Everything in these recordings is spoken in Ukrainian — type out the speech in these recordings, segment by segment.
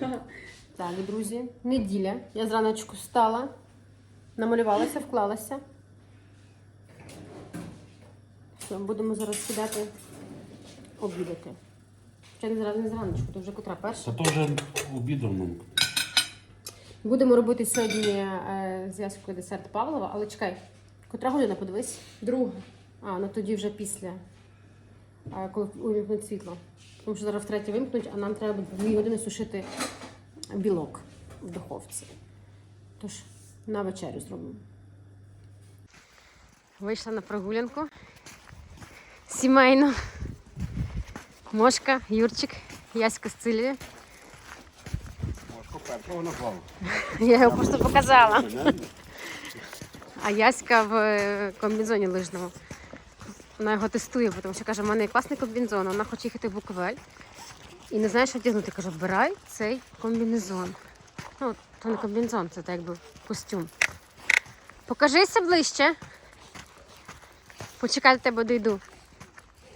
Так, друзі, неділя. Я зраночку встала, намалювалася, вклалася. Все, будемо зараз сідати обідати. Ще не зразу не зраночку, то вже котра перша. Це теж обідом. ну. Будемо робити сьогодні е, з десерт Павлова, але чекай, котра година подивись? Друга. А, ну тоді вже після, е, коли увімкнуть світло. Тому що зараз втретє вимкнуть, а нам треба дві години сушити білок в духовці. Тож на вечерю зробимо. Вийшла на прогулянку. Сімейно. Мошка, Юрчик, Яська з Цилією. Важко першого наклав. Я його просто показала. А Яська в е, комбінзоні лижному. Вона його тестує, тому що каже, в мене є класний комбінзон, вона хоче їхати в Буковель. І не знає, що вдягнути. Каже, обирай цей комбінезон. Ну, то не комбінзон, це так якби костюм. Покажися ближче. Почекай, до тебе дійду.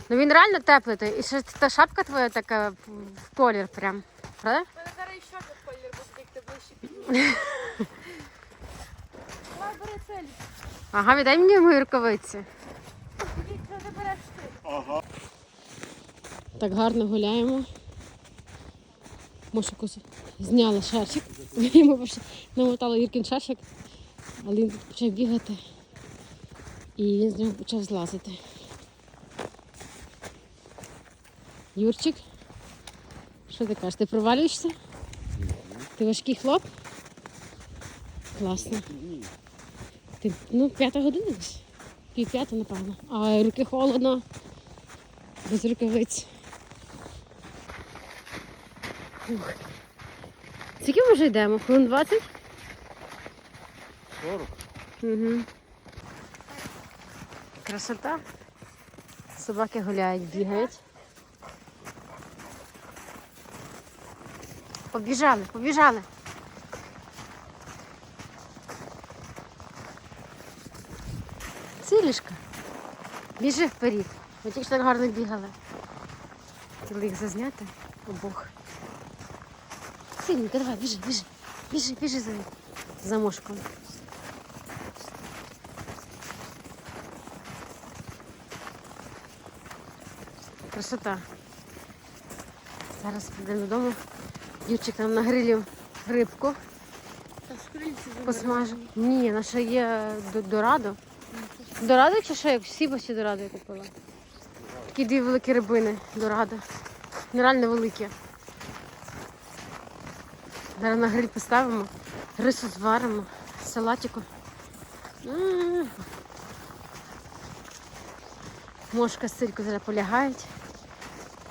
Ну він реально теплий. І ще та шапка твоя така в колір прям. Правда? мене зараз ще один колір буде, як ти ближче підійдеш. Ага, віддай мені мої рукавиці. Ти. Так гарно гуляємо. Моша коса зняла шарчик. Просто намотала Юркін шарчик, але він почав бігати і він з нього почав злазити. Юрчик, що ти кажеш? Ти провалюєшся? Ти важкий хлоп? Класно. Ти, ну, п'ята година десь. Пів п'ята, напевно. А руки холодно, без рукавиць. Ух. Скільки ми вже йдемо? Хвилин 20? 40. Угу. Красота. Собаки гуляють, бігають. Побіжали, побіжали. Цілішка. Біжи вперед. Ви тільки що так гарно бігали. Хотіли їх зазняти обох. Сильненько, давай, біжи, біжи. Біжи, біжи за, за мошком. Красота. Зараз підемо додому. Юрчик нам нагрилів рибку. Посмажу. Ні, наша є до- дорадо. Дорадо чи що? Як всі босі дорадо я купила. Такі дві великі рибини дорадо. Нереально великі. Зараз на гриль поставимо, рису зваримо, салатику. Мошка з сирку зараз полягають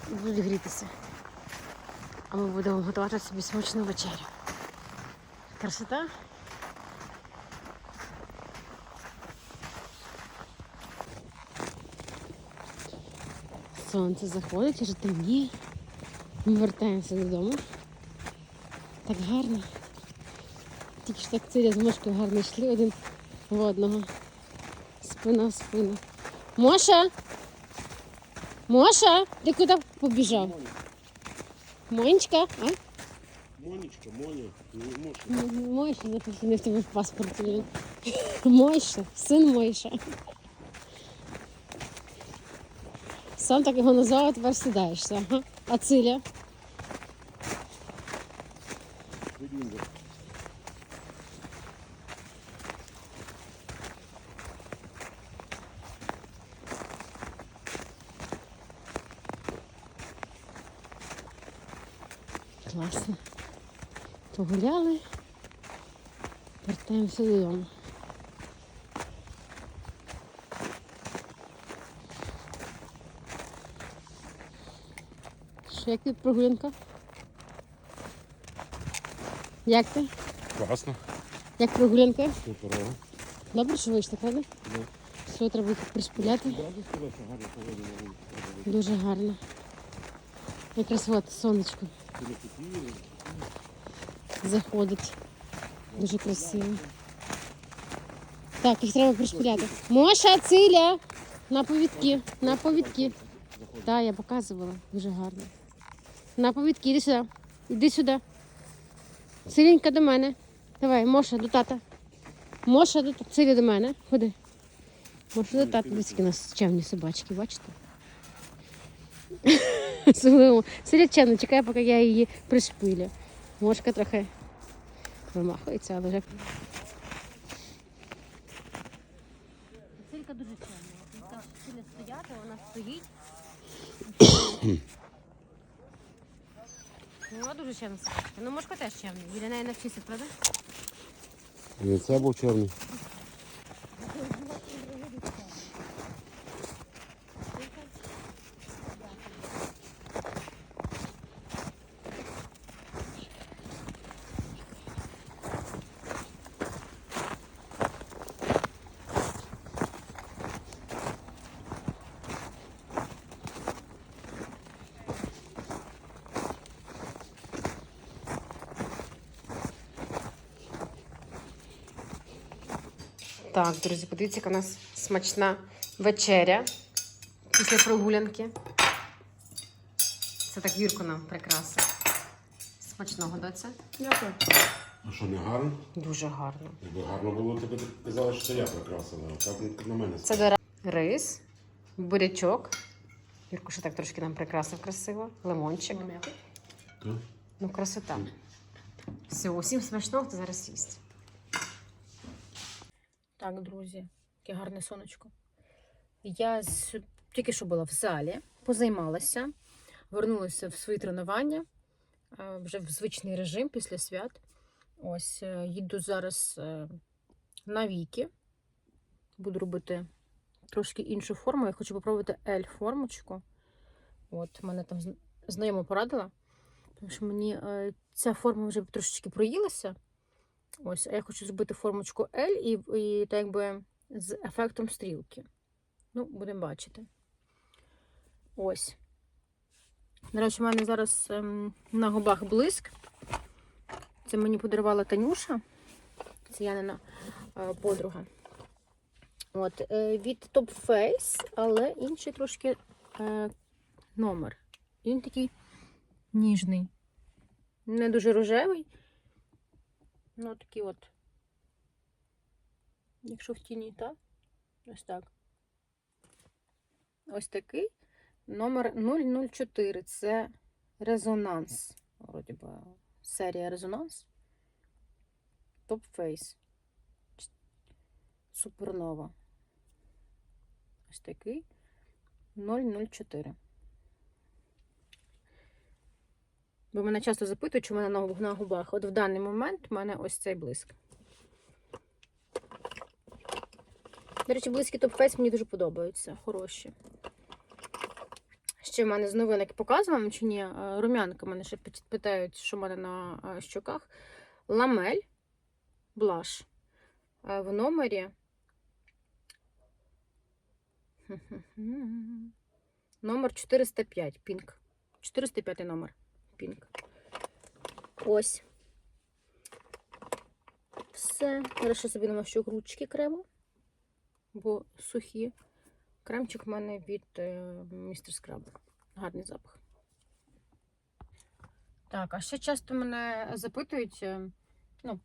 будуть грітися. А ми будемо готувати собі смачну вечерю. Красота? Сонце заходить, вже темніє. Ми вертаємося додому. Так гарно. Тільки ж так з мошкою гарно йшли один в одного. Спина в спину. Моша! Моша! Ти куди побіжав? Монечка, а? Монечка, Моня, не можеш. М- Мойша, не в тебе в паспорті. Мойша, син Мойша. Сам так його назвав, тепер сідаєшся. А Циля? Класно. Погуляли. Вертаємося додому. Як ти прогулянка? Як ти? Класно. Як прогулянка? Суперово. Добре, що вийшла, правда? Да. Все, треба їх пришпиляти. Дуже гарно. Якраз от сонечко заходить. Дуже красиво. Так, їх треба пришпиляти. Моша, циля! На повідки, на повідки. Так, я показувала. Дуже гарно. На повідки, іди сюди. Іди сюди. Сирінька до мене. Давай, Моша до тата. Моша до тата. Сирі до мене. Ходи. Моша до тата. Дивіться, у нас чемні собачки, бачите? Особливо. Чемно, чекає, поки я її пришпилю. Мошка трохи вимахується, але вже. Силька дуже чемна. Сильно стояти, вона стоїть. Ну, Вона дуже чемна собачка. Ну, мошка теж чемний. Біля неї навчися, правда? І це був чорний. Так, друзі, подивіться, яка у нас смачна вечеря після прогулянки. Це так Юрко нам прикрасив. Смачного доця. Дякую. А що, не гарно? Дуже гарно. Якби гарно було, то б ти казала, що це я прикрасила. Так на мене. Це до рис, бурячок. Юрко ще так трошки нам прикрасив красиво. Лимончик. Так? Ну, красота. Все, усім смачного, хто зараз їсть. Так, друзі, яке гарне сонечко. Я тільки що була в залі, позаймалася, вернулася в свої тренування е, вже в звичний режим після свят. Ось е, їду зараз е, на віки. Буду робити трошки іншу форму. Я хочу попробувати L-формочку. От, мене там зн- знайома порадила, тому що мені ця форма вже трошечки проїлася. Ось, а я хочу зробити формочку L і, і так якби з ефектом стрілки. Ну, будемо бачити. Ось. До речі, в мене зараз ем, на губах блиск. Це мені подарувала Танюша. Це Янина е, подруга. От, е, від Top Face, але інший трошки е, номер. Він такий ніжний. Не дуже рожевий. Ну, такі от. Якщо в тіні, так? Ось так. Ось такий. Номер 004. Це резонанс. Вроді би, серія резонанс. Face. Ч- Супернова. Ось такий. 004. Бо мене часто запитують, чи мене на губах. От в даний момент в мене ось цей блиск. До речі, близькі топ-фейс мені дуже подобаються. Хороші. Ще в мене з новинок показувала чи ні. Е, Рум'янка мене ще питають, що в мене на е, щоках. Ламель блаш е, в номері. Номер 405. Пінк. 405 номер. Пінк. Ось. Все. Зараз ще собі намащу ручки крему, бо сухі. Кремчик в мене від е, містер Скраб. Гарний запах. Так, а ще часто мене запитують, е, ну,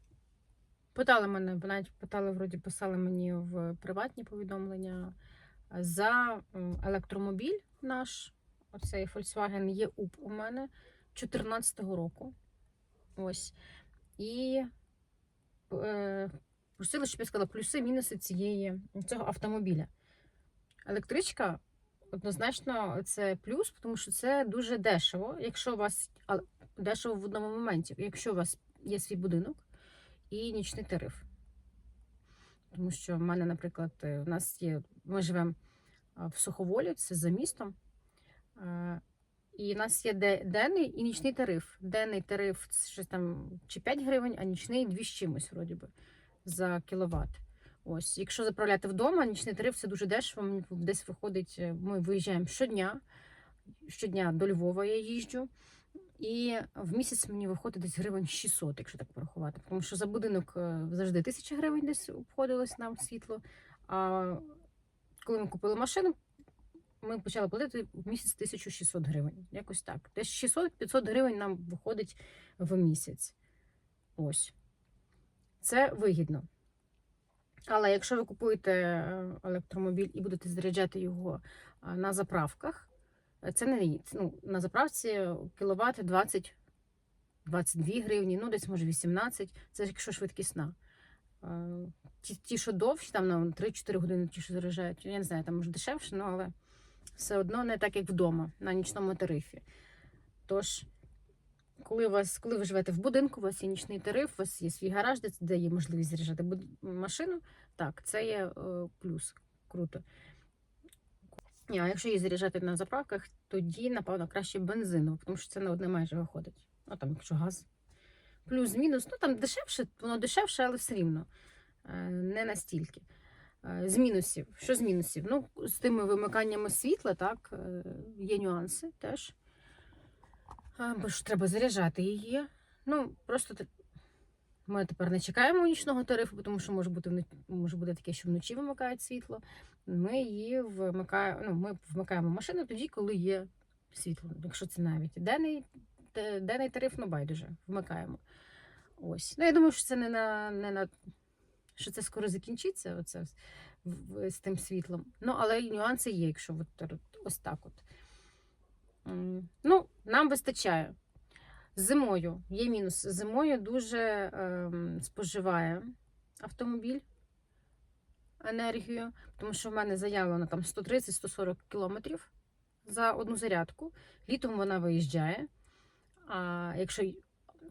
питали мене, навіть питали, вроді писали мені в приватні повідомлення за електромобіль наш. Оцей Volkswagen E-Up у мене 14-го року. Ось. І е, просили, щоб я сказала плюси, мінуси цієї цього автомобіля. Електричка однозначно це плюс, тому що це дуже дешево, якщо у вас дешево в одному моменті, якщо у вас є свій будинок і нічний тариф. Тому що в мене, наприклад, е, в нас є, ми живемо в Суховолі, це за містом. І в нас є де- денний і нічний тариф. Денний тариф щось там чи 5 гривень, а нічний 2 з чимось, вроді би, за кіловат. Ось, якщо заправляти вдома, нічний тариф це дуже дешево. Десь виходить, е, ми виїжджаємо щодня. Щодня до Львова я їжджу. І в місяць мені виходить десь гривень 600, якщо так порахувати. Тому що за будинок е, завжди 1000 гривень десь обходилось нам світло. А коли ми купили машину, ми почали платити в місяць 1600 гривень. Якось так. Десь 600-500 гривень нам виходить в місяць. Ось. Це вигідно. Але якщо ви купуєте е, електромобіль і будете заряджати його на заправках, е, це не ну, на заправці кіловат 20 22 гривні, ну десь може 18, це якщо швидкісна. Е, Ті, ті, що довші, там на 3-4 години ті, що заряджають, я не знаю, там може дешевше, ну але все одно не так, як вдома, на нічному тарифі. Тож, коли, вас, коли ви живете в будинку, у вас є нічний тариф, у вас є свій гараж, де, є можливість заряджати машину, так, це є е, плюс. Круто. А якщо її заряджати на заправках, тоді, напевно, краще бензину, тому що це на одне майже виходить. Ну там, якщо газ. Плюс-мінус, ну там дешевше, воно дешевше, але все рівно. Е, Не настільки. Е, З мінусів. Що з мінусів? Ну, з тими вимиканнями світла, так, е, є нюанси теж. Бо ж треба заряджати її. Ну, просто ми тепер не чекаємо нічного тарифу, тому що може бути може бути таке, що вночі вимикають світло. Ми її вмикаємо, ну, ми вмикаємо машину тоді, коли є світло. Якщо це навіть денний, денний тариф, ну байдуже, вмикаємо. Ось. Ну, я думаю, що це не на, не на що це скоро закінчиться, оце з- тим світлом. Ну, але й нюанси є, якщо от, ось так от. Ну, нам вистачає. Зимою є мінус. Зимою дуже ем, споживає автомобіль енергію, тому що в мене заявлено там 130-140 кілометрів за одну зарядку. Літом вона виїжджає. А якщо,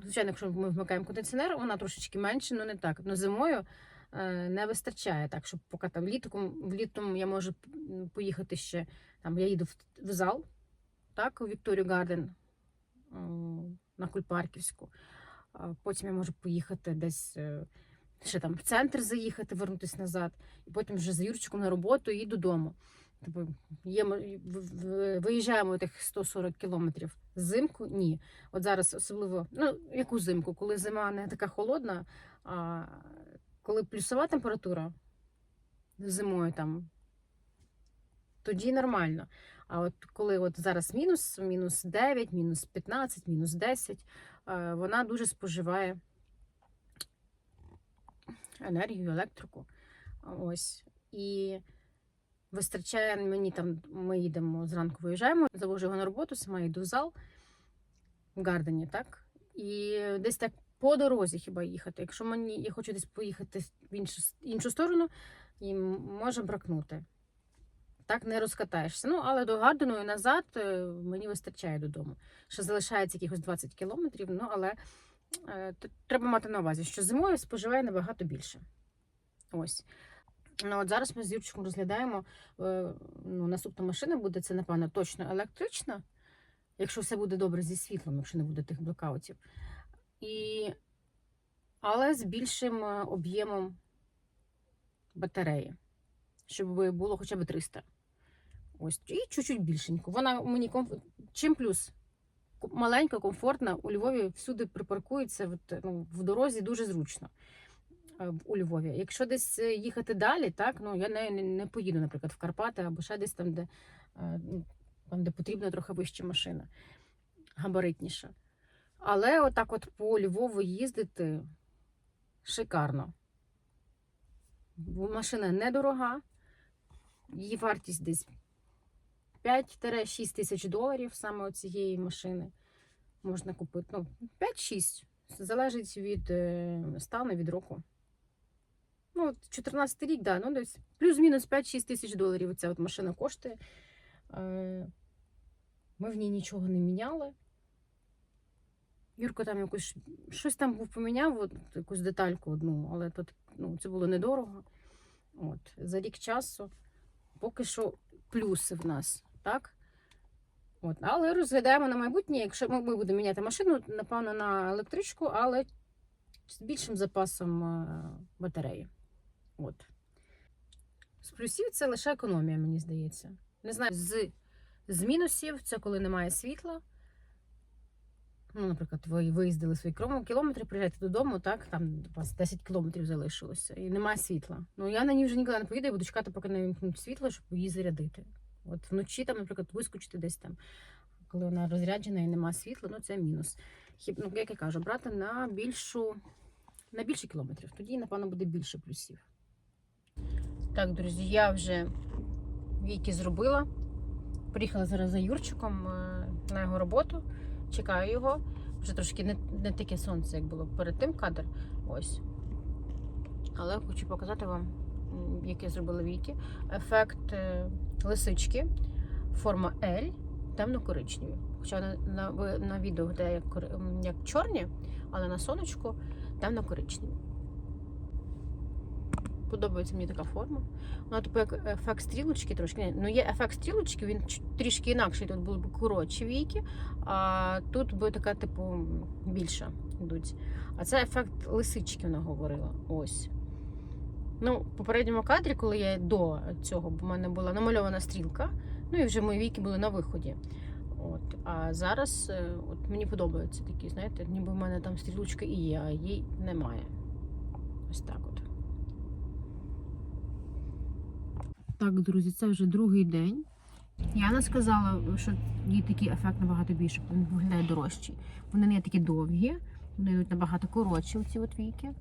звичайно, якщо ми вмикаємо кондиціонер, вона трошечки менше, але не так. Но зимою е, не вистачає так, щоб поки там літом, влітом я можу поїхати ще. Там я їду в, в зал, так, у Вікторію Гарден на Кульпарківську. Потім я можу поїхати десь е, ще там в центр заїхати, вернутися назад, і потім вже з Юрчиком на роботу і додому. Тобто є, виїжджаємо тих 140 кілометрів. Зимку ні. От зараз особливо, ну яку зимку, коли зима не така холодна, а коли плюсова температура зимою там, тоді нормально. А от коли от зараз мінус, мінус 9, мінус 15, мінус 10, е, вона дуже споживає енергію, електрику. Ось. І вистачає мені там, ми їдемо зранку, виїжджаємо, завожу його на роботу, сама йду в зал в Гардені, так? І десь так по дорозі хіба їхати. Якщо мені я хочу десь поїхати в іншу, іншу сторону, і може бракнути. Так не розкатаєшся. Ну, але до Гардену і назад е, мені вистачає додому. Ще залишається якихось 20 кілометрів, ну але е, треба мати на увазі, що зимою споживає набагато більше. Ось. Ну, от зараз ми з Юрчиком розглядаємо. е, Ну, наступна машина буде це, напевно, точно електрична, якщо все буде добре зі світлом, якщо не буде тих блокаутів. І... Але з більшим е, об'ємом батареї, щоб було хоча б 300. Ось, і чуть-чуть більшенько. Вона мені комф... Чим плюс? Маленька, комфортна. У Львові всюди припаркується от, ну, в дорозі дуже зручно е, у Львові. Якщо десь е, їхати далі, так, ну я не, не, поїду, наприклад, в Карпати або ще десь там, де, е, ну, там, де потрібна трохи вища машина, габаритніша. Але отак от по Львову їздити шикарно. Бо Машина недорога, її вартість десь 5-6 тисяч доларів саме цієї машини можна купити. Ну, 5-6. Залежить від е, стану, від року. Ну, от 14 рік, да, ну десь плюс-мінус 5-6 тисяч доларів ця от машина коштує. Е, Ми в ній нічого не міняли. Юрко там якось щось там був поміняв, от, якусь детальку одну, але тут ну, це було недорого. От, за рік часу поки що плюси в нас, так? От, але розглядаємо на майбутнє, якщо ми, будемо міняти машину, напевно, на електричку, але з більшим запасом е, батареї. От. З плюсів це лише економія, мені здається. Не знаю, з, з мінусів це коли немає світла. Ну, наприклад, ви виїздили свої кілометри, приїжджаєте додому, так, там у вас 10 кілометрів залишилося, і немає світла. Ну, я на ній вже ніколи не поїду, я буду чекати, поки не вимкнуть світло, щоб її зарядити. От вночі, там, наприклад, вискочити десь там, коли вона розряджена і немає світла, ну це мінус. хіб, ну, як я кажу, брати на більшу, на більше кілометрів. Тоді, напевно, буде більше плюсів. Так, друзі, я вже віки зробила. Приїхала зараз за Юрчиком е, на його роботу. Чекаю його. Вже трошки не, не таке сонце, як було перед тим кадр. Ось. Але хочу показати вам, яке зробили віки. Ефект е, лисички, форма L, темно-коричневі. Хоча на, на, на відео де як, як чорні, але на сонечку темно-коричневі. Подобається мені така форма. Вона типу як ефект стрілочки трошки. Ну, є ефект стрілочки, він трішки інакший. Тут були б коротші війки, а тут би така, типу, більша йдуть. А це ефект лисички, вона говорила. Ось. Ну, в попередньому кадрі, коли я до цього, бо в мене була намальована стрілка, ну і вже мої віки були на виході. От. А зараз е, от мені подобаються такі, знаєте, ніби в мене там стрілочка і є, а її немає. Ось так от. Так, друзі, це вже другий день. Яна сказала, що їй такий ефект набагато більше, він виглядає дорожчий. Вони не такі довгі, вони йдуть набагато коротші, оці от віки,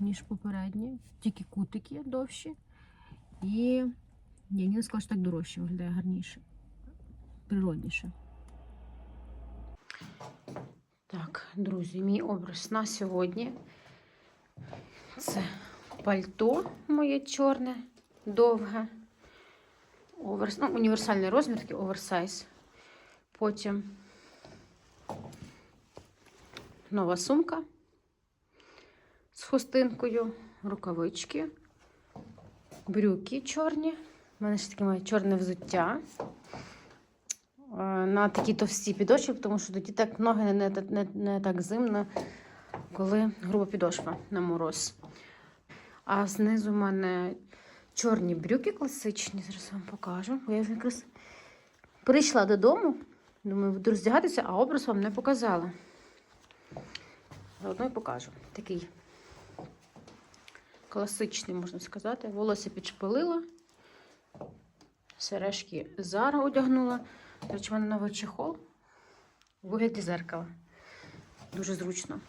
ніж попередні. Тільки кутики довші. І Яніна сказала, що так дорожче виглядає гарніше, природніше. Так, друзі, мій образ на сьогодні. Це пальто моє чорне, довге. Оверс... Ну, універсальний розмір, такий оверсайз. Потім нова сумка з хустинкою, рукавички, брюки чорні. У мене ще таке має чорне взуття. Е, На такій товстій підошві, тому що тоді так ноги не, не, не, не так зимно, коли груба підошва на мороз. А знизу в мене чорні брюки класичні. Зараз вам покажу. Бо я якраз прийшла додому. Думаю, буду роздягатися, а образ вам не показала. Заодно і покажу. Такий класичний, можна сказати. Волосся підшпилила. Сережки Зара одягнула. До речі, в мене новий чехол у вигляді зеркала. Дуже зручно.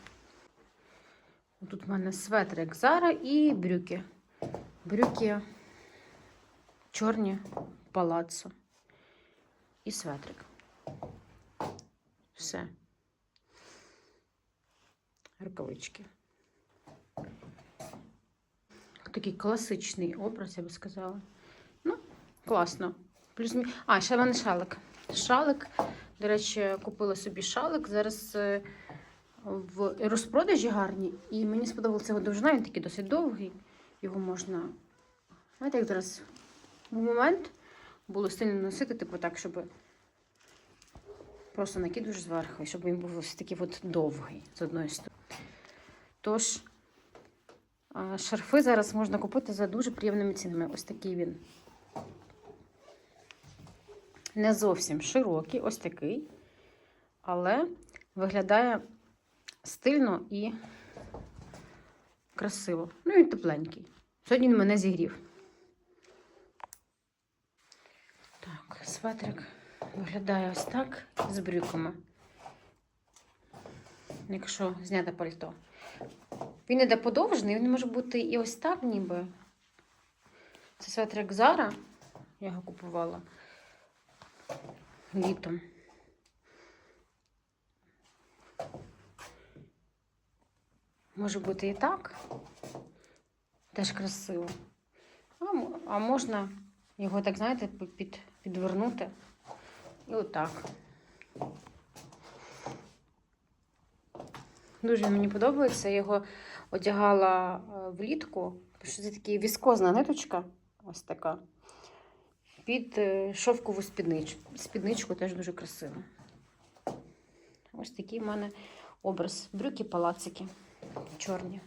Тут в мене светрик Зара і брюки. Брюки чорні палаццо. І светрик. Все. Рукавички. Такий класичний образ, я би сказала. Ну, класно. Плюс А, ще в мене шалик. Шалик. До речі, купила собі шалик. Зараз е, в розпродажі гарні. І мені сподобалася його довжина, він такий досить довгий. Його можна. Знаєте, як зараз в момент було стильно носити, типу так, щоб просто накидуєш зверху, щоб він був ось такий от довгий з одної сторони. Тож, шарфи зараз можна купити за дуже приємними цінами. Ось такий він. Не зовсім широкий, ось такий, але виглядає стильно і красиво. Ну і тепленький. Сьогодні він мене зігрів. Так, светрик виглядає ось так з брюками. Якщо зняти пальто. Він іде подовжений, він може бути і ось так, ніби. Це светрик Зара. Я його купувала літом. Може бути і так. Теж красиво. А, можна його, так, знаєте, під, підвернути. І отак. Дуже мені подобається. Я його одягала е, влітку, що це така віскозна ниточка. Ось така. Під е, шовкову спідничку. Спідничку теж дуже красиво. Ось такий в мене образ. Брюки палацики чорні.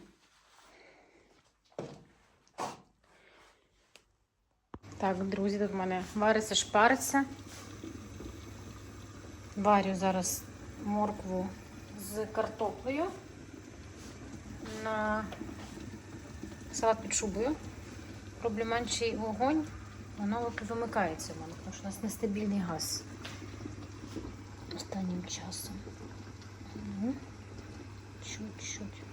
Так, друзі, тут в мене вариться шпариться. Варю зараз моркву з картоплею на салат під шубою. Проблеманчий вогонь, воно вимикається в мене, тому що у нас нестабільний газ останнім часом. чуть-чуть.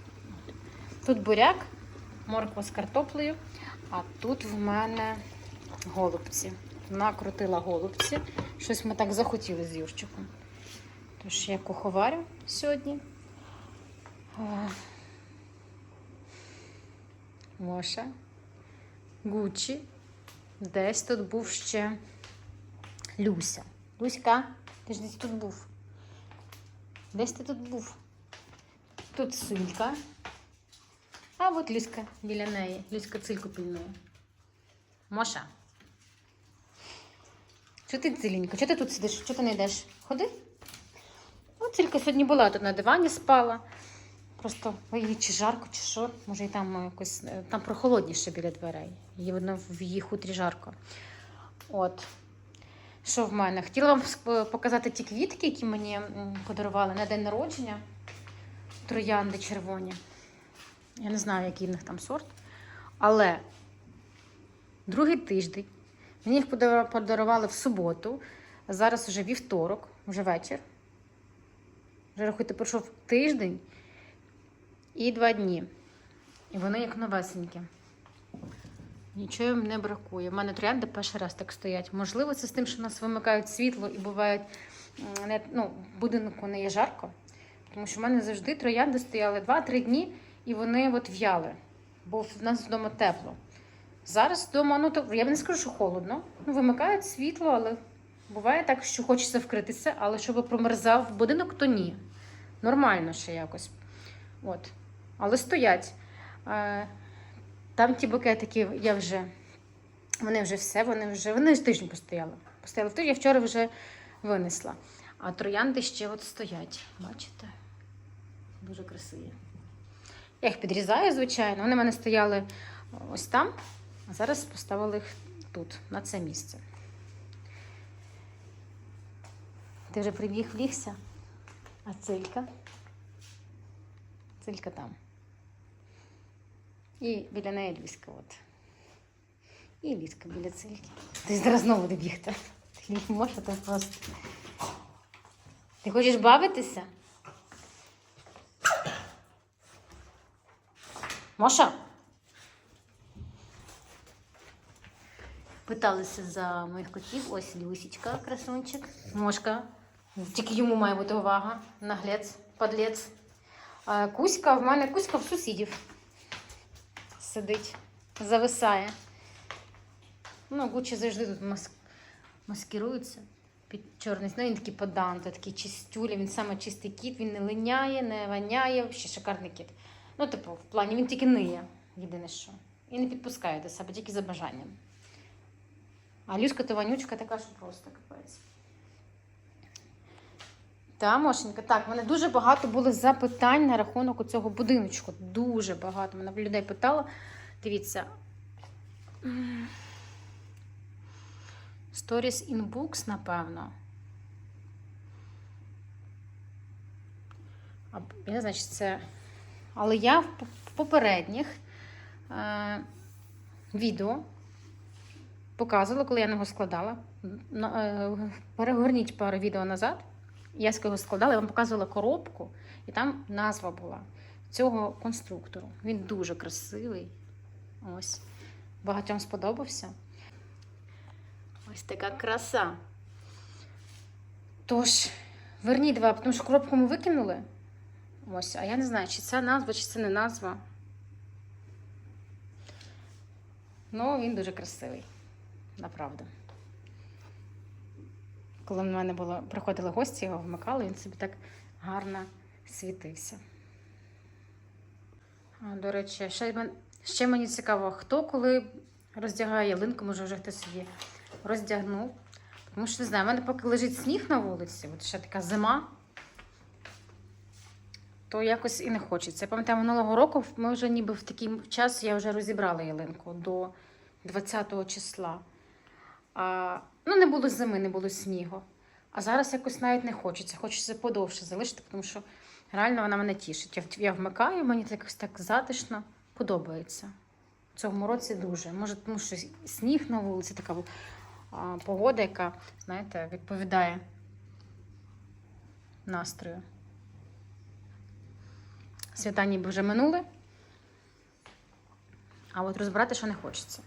Тут буряк, морква з картоплею, а тут в мене голубці. Накрутила голубці. Щось ми так захотіли з Юрчиком. Тож я куховарю сьогодні. Моша. Гучі. Десь тут був ще Люся. Люська, ти ж десь тут був. Десь ти тут був. Тут силька. А от Люська біля неї. Люська цильку пильнує. Моша. Що ти циленька? Чого ти тут сидиш? Чого ти не йдеш? Ходи. Ну, цилька сьогодні була тут на дивані спала. Просто їй чи жарко, чи що. Може, і там якось е, там прохолодніше біля дверей. Їй видно в її хутрі жарко. От. Що в мене? Хотіла вам показати ті квітки, які мені подарували на день народження. Троянди червоні. Я не знаю, який в них там сорт. Але другий тиждень мені їх подарували в суботу. Зараз вже вівторок, вже вечір. Вже рахуйте, пройшов тиждень і два дні. І вони як новесенькі. Нічого їм не бракує. У мене троянди перший раз так стоять. Можливо, це з тим, що в нас вимикають світло і бувають ну, в будинку не є жарко. Тому що в мене завжди троянди стояли 2-3 дні і вони от в'яли. Бо в нас вдома тепло. Зараз вдома, ну то я б не скажу, що холодно. Ну, вимикають світло, але буває так, що хочеться вкритися, але щоб промерзав будинок, то ні. Нормально ще якось. От. Але стоять. Там ті букетики я вже. Вони вже все, вони вже. Вони ж тиждень постояли. Постояли тиждень, я вчора вже винесла. А троянди ще от стоять. Бачите? Дуже красиві. Я їх підрізаю, звичайно. Вони в мене стояли ось там, а зараз поставили їх тут, на це місце. Ти вже прибіг влігся? А цилька? Цилька там. І біля неї Люська. От. І Ліска біля цильки. Ти зараз знову буде бігти. Ти не можеш, то просто. Ти хочеш бавитися? Моша? Питалися за моїх котів. Ось Люсічка, красунчик. Мошка. Тільки йому має бути увага. Наглець, подлець. Кузька в мене Кузька в сусідів сидить, зависає. Ну, Гучі завжди тут мас... маскирується під чорний. Ну, він такий поданто, такий чистюля, він саме чистий кіт, він не линяє, не воняє, ще шикарний кіт. Ну, типу, в плані він тільки ниє, єдине що. І не підпускає до себе, тільки за бажанням. А Люська то вонючка така, що просто капець. Та, Мошенька, так, в мене дуже багато було запитань на рахунок цього будиночку. Дуже багато. Мене людей питала. Дивіться. Stories in Books, напевно. А, Я чи це. Але я в попередніх е, відео показувала, коли я його складала. Е, Перегорніть пару відео назад. Я з його складала, я вам показувала коробку, і там назва була цього конструктору. Він дуже красивий. Ось. Багатьом сподобався. Ось така краса. Тож, верніть два, тому що коробку ми викинули. Ось, а я не знаю, чи це назва, чи це не назва. Ну, він дуже красивий. Направду. Коли в мене було, приходили гості, його вмикали, він собі так гарно світився. До речі, ще, ще мені цікаво, хто коли роздягає ялинку, може вже хтось її роздягнув. Тому що не знаю, в мене поки лежить сніг на вулиці, от ще така зима, то якось і не хочеться. Я пам'ятаю, минулого року ми вже ніби в такий час я вже розібрала ялинку до 20 числа. А, ну, не було зими, не було снігу. А зараз якось навіть не хочеться. Хочеться подовше залишити, тому що реально вона мене тішить. Я, я вмикаю, мені якось так затишно подобається. В цьому році дуже. Може, тому що сніг на вулиці, така а, погода, яка, знаєте, відповідає настрою. Свята ніби вже минули. А от розбирати ще не хочеться.